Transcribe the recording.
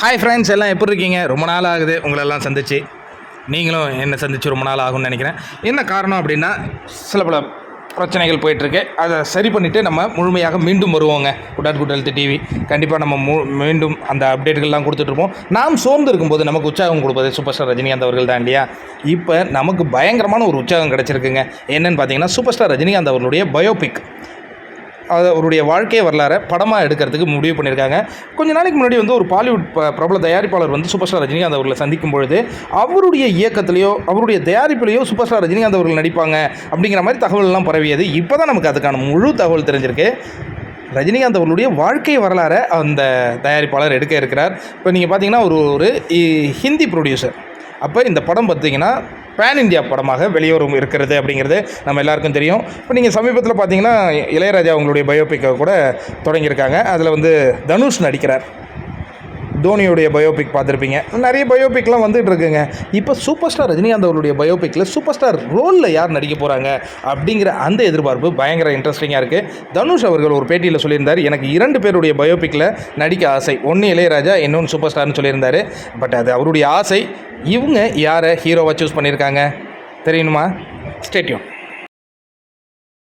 Hi friends எல்லாம் எப்படி இருக்கீங்க? ரொம்ப நாள் ஆகுது. உங்களெல்லாம் சந்திச்சு. நீங்களும் என்னை சந்திச்சு ரொம்ப நாள் ஆகும்னு நினைக்கிறேன். என்ன காரணம் அப்படின்னா சில பல பிரச்சனைகள் போயிட்டுருக்கு. அதை சரி பண்ணிவிட்டு நம்ம முழுமையாக மீண்டும் வருவோங்க. குடாட் குட் ஹெல்த் டிவி. கண்டிப்பாக நம்ம மு மீண்டும் அந்த அப்டேட்டுகள்லாம் கொடுத்துட்ருப்போம் நாம் சோர்ந்து இருக்கும்போது நமக்கு உற்சாகம் கொடுப்பது சூப்பர் ஸ்டார் ரஜினிகாந்த் அவர்கள் தான் இல்லையா? இப்போ நமக்கு பயங்கரமான ஒரு உற்சாகம் கிடச்சிருக்குங்க. என்னென்னு பார்த்தீங்கன்னா சூப்பர் ஸ்டார் ரஜினிகாந்த் அவர்களுடைய பயோபிக் அது அவருடைய வாழ்க்கை வரலாறை படமாக எடுக்கிறதுக்கு முடிவு பண்ணியிருக்காங்க. கொஞ்ச நாளைக்கு முன்னாடி வந்து ஒரு பாலிவுட் பிரபல தயாரிப்பாளர் வந்து சூப்பர் ஸ்டார் ரஜினிகாந்த் அவர்களை சந்திக்கும் பொழுது அவருடைய இயக்கத்திலேயோ அவருடைய தயாரிப்பிலேயோ சூப்பர் ஸ்டார் ரஜினிகாந்த் அவர்கள் நடிப்பாங்க அப்படிங்கிற மாதிரி தகவல்லாம் பரவியது. இப்போ தான் நமக்கு அதுக்கான முழு தகவல் தெரிஞ்சிருக்கு. ரஜினிகாந்த் அவர்களுடைய வாழ்க்கை வரலாறை அந்த தயாரிப்பாளர் எடுக்க இருக்கிறார். இப்போ நீங்கள் பார்த்தீங்கன்னா ஒரு ஒரு ஹிந்தி ப்ரொடியூசர் அப்போ இந்த படம் பார்த்தீங்கன்னா பேன் இந்தியா படமாக வெளிவரும் இருக்கிறது அப்படிங்கிறது நம்ம எல்லாருக்கும் தெரியும். இப்போ நீங்கள் சமீபத்தில் பார்த்தீங்கன்னா இளையராஜா அவங்களுடைய பயோபிக்கை கூட தொடங்கியிருக்காங்க. அதில் வந்து தனுஷ் நடிக்கிறார். தோனியுடைய பயோபிக் பார்த்துருப்பீங்க. நிறைய பயோபிக்லாம் வந்துட்டு இருக்குங்க. இப்போ சூப்பர் ஸ்டார் ரஜினிகாந்த் அவருடைய பயோபிக்கில் சூப்பர் ஸ்டார் ரோலில் யார் நடிக்க போகிறாங்க அப்படிங்கிற அந்த எதிர்பார்ப்பு பயங்கர இன்ட்ரெஸ்டிங்காக இருக்குது தனுஷ் அவர்கள் ஒரு பேட்டியில் சொல்லியிருந்தார் எனக்கு இரண்டு பேருடைய பயோபிக்கில் நடிக்க ஆசை. ஒன்று இளையராஜா இன்னொன்று சூப்பர் ஸ்டார்னு சொல்லியிருந்தாரு. பட் அது அவருடைய ஆசை. இவங்க யாரை ஹீரோவாக சூஸ் பண்ணியிருக்காங்க? தெரியணுமா ஸ்டேட்யூன்